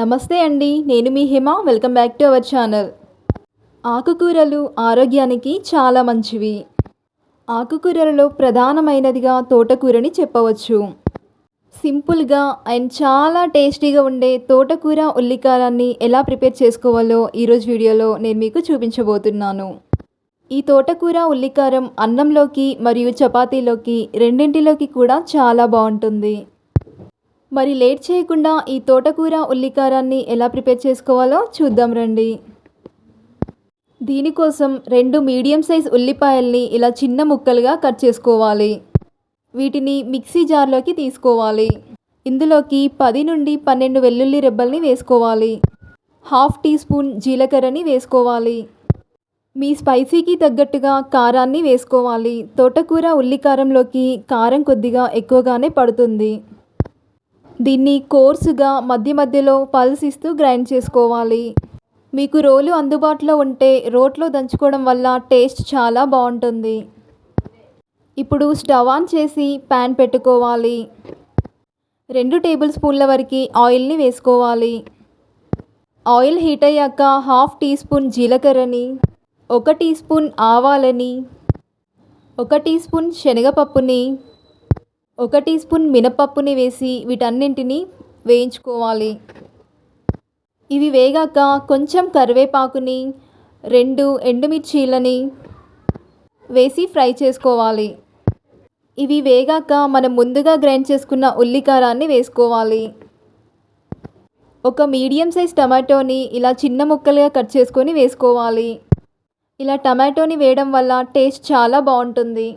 నమస్తే అండి నేను మీ Hima welcome back to our channel. ఆకుకూరలు ఆరోగ్యానికి చాలా మంచివి. ఆకుకూరలలో ప్రధానమైనదిగా తోటకూరని చెప్పవచ్చు. సింపుల్గా అండ్ చాలా టేస్టీగా ఉండే తోటకూర ఉల్లికారాన్ని ఎలా ప్రిపేర్ చేసుకోవాలో ఈరోజు వీడియోలో నేను మీకు చూపించబోతున్నాను. ఈ తోటకూర ఉల్లికారం అన్నంలోకి మరియు చపాతీలోకి రెండింటిలోకి కూడా చాలా బాగుంటుంది. మరి లేట్ చేయకుండా ఈ తోటకూర ఉల్లికారాన్ని ఎలా ప్రిపేర్ చేసుకోవాలో చూద్దాం రండి. దీనికోసం రెండు మీడియం సైజ్ ఉల్లిపాయల్ని ఇలా చిన్న ముక్కలుగా కట్ చేసుకోవాలి. వీటిని మిక్సీ జార్లోకి తీసుకోవాలి. ఇందులోకి పది నుండి పన్నెండు వెల్లుల్లి రెబ్బల్ని వేసుకోవాలి. హాఫ్ టీ స్పూన్ జీలకర్రని వేసుకోవాలి. మీ స్పైసీకి తగ్గట్టుగా కారాన్ని వేసుకోవాలి. తోటకూర ఉల్లికారంలోకి కారం కొద్దిగా ఎక్కువగానే పడుతుంది. దీన్ని కోర్సుగా మధ్య మధ్యలో పల్స్ ఇస్తూ గ్రైండ్ చేసుకోవాలి. మీకు రోలు అందుబాటులో ఉంటే రోట్లో దంచుకోవడం వల్ల టేస్ట్ చాలా బాగుంటుంది. ఇప్పుడు స్టవ్ ఆన్ చేసి ప్యాన్ పెట్టుకోవాలి. రెండు టేబుల్ స్పూన్ల వరకు ఆయిల్ని వేసుకోవాలి. ఆయిల్ హీట్ అయ్యాక హాఫ్ టీ స్పూన్ జీలకర్రని ఒక టీ స్పూన్ ఆవాలని ఒక టీ స్పూన్ శనగపప్పుని ఒక టీ స్పూన్ మినపప్పుని వేసి వీటన్నింటినీ వేయించుకోవాలి. ఇవి వేగాక కొంచెం కరివేపాకుని రెండు ఎండుమిర్చీలని వేసి ఫ్రై చేసుకోవాలి. ఇవి వేగాక మనం ముందుగా గ్రైండ్ చేసుకున్న ఉల్లికారాన్ని వేసుకోవాలి. ఒక మీడియం సైజ్ టమాటోని ఇలా చిన్న ముక్కలుగా కట్ చేసుకొని వేసుకోవాలి. ఇలా టమాటోని వేయడం వల్ల టేస్ట్ చాలా బాగుంటుంది.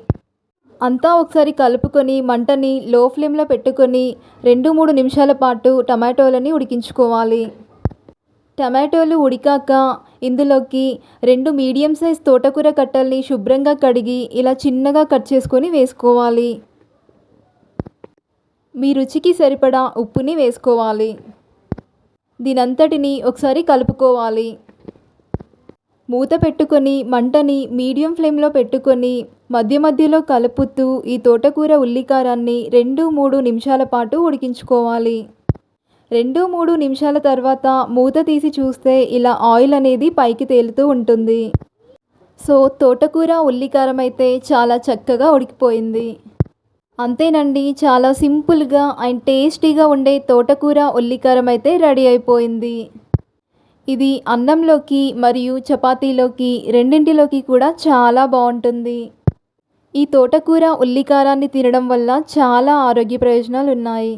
అంతా ఒకసారి కలుపుకొని మంటని లో ఫ్లేమ్లో పెట్టుకొని రెండు మూడు నిమిషాల పాటు టమాటోలని ఉడికించుకోవాలి. టమాటోలు ఉడికాక ఇందులోకి రెండు మీడియం సైజ్ తోటకూర కట్టల్ని శుభ్రంగా కడిగి ఇలా చిన్నగా కట్ చేసుకొని వేసుకోవాలి. మీ రుచికి సరిపడా ఉప్పుని వేసుకోవాలి. దీనంతటిని ఒకసారి కలుపుకోవాలి. మూత పెట్టుకొని మంటని మీడియం ఫ్లేమ్లో పెట్టుకొని మధ్య మధ్యలో కలుపుతూ ఈ తోటకూర ఉల్లికారాన్ని రెండు మూడు నిమిషాల పాటు ఉడికించుకోవాలి. రెండు మూడు నిమిషాల తర్వాత మూత తీసి చూస్తే ఇలా ఆయిల్ అనేది పైకి తేలుతూ ఉంటుంది. సో తోటకూర ఉల్లికారం అయితే చాలా చక్కగా ఉడికిపోయింది. అంతేనండి చాలా సింపుల్గా అండ్ టేస్టీగా ఉండే తోటకూర ఉల్లికారం అయితే రెడీ అయిపోయింది. ఇది అన్నంలోకి మరియు చపాతీలోకి రెండింటిలోకి కూడా చాలా బాగుంటుంది. ఈ తోటకూర ఉల్లికారాన్ని తినడం వల్ల చాలా ఆరోగ్య ప్రయోజనాలు ఉన్నాయి.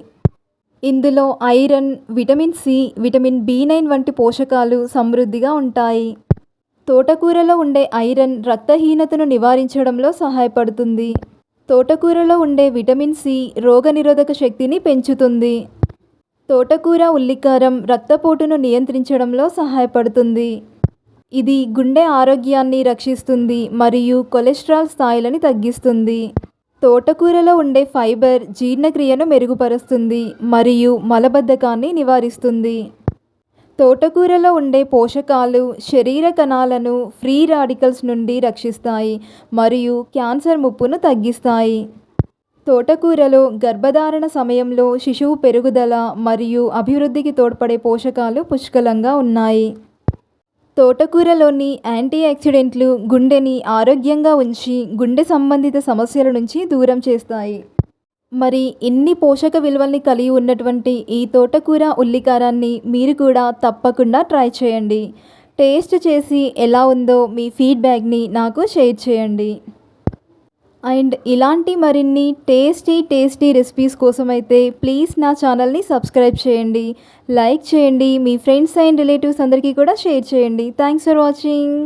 ఇందులో iron vitamin C vitamin B nine వంటి పోషకాలు సమృద్ధిగా ఉంటాయి. తోటకూరలో ఉండే ఐరన్ రక్తహీనతను నివారించడంలో సహాయపడుతుంది. తోటకూరలో ఉండే విటమిన్ సి రోగనిరోధక శక్తిని పెంచుతుంది. తోటకూర ఉల్లికారం రక్తపోటును నియంత్రించడంలో సహాయపడుతుంది. ఇది గుండె ఆరోగ్యాన్ని రక్షిస్తుంది మరియు కొలెస్ట్రాల్ స్థాయిలను తగ్గిస్తుంది. తోటకూరలో ఉండే ఫైబర్ జీర్ణక్రియను మెరుగుపరుస్తుంది మరియు మలబద్ధకాన్ని నివారిస్తుంది. తోటకూరలో ఉండే పోషకాలు శరీర కణాలను ఫ్రీ రాడికల్స్ నుండి రక్షిస్తాయి మరియు క్యాన్సర్ ముప్పును తగ్గిస్తాయి. తోటకూరలో గర్భధారణ సమయంలో శిశువు పెరుగుదల మరియు అభివృద్ధికి తోడ్పడే పోషకాలు పుష్కలంగా ఉన్నాయి. తోటకూరలోని యాంటీ ఆక్సిడెంట్లు గుండెని ఆరోగ్యంగా ఉంచి గుండె సంబంధిత సమస్యల నుంచి దూరం చేస్తాయి. మరి ఇన్ని పోషక విలువల్ని కలిగి ఉన్నటువంటి ఈ తోటకూర ఉల్లికారాన్ని మీరు కూడా తప్పకుండా ట్రై చేయండి. టేస్ట్ చేసి ఎలా ఉందో మీ ఫీడ్బ్యాక్ని నాకు షేర్ చేయండి. అండ్ ఇలాంటి మరిన్ని టేస్టీ టేస్టీ రెసిపీస్ కోసం అయితే ప్లీజ్ నా ఛానల్ని సబ్స్క్రైబ్ చేయండి. లైక్ చేయండి. మీ ఫ్రెండ్స్ అండ్ రిలేటివ్స్ అందరికీ కూడా షేర్ చేయండి. Thanks for watching.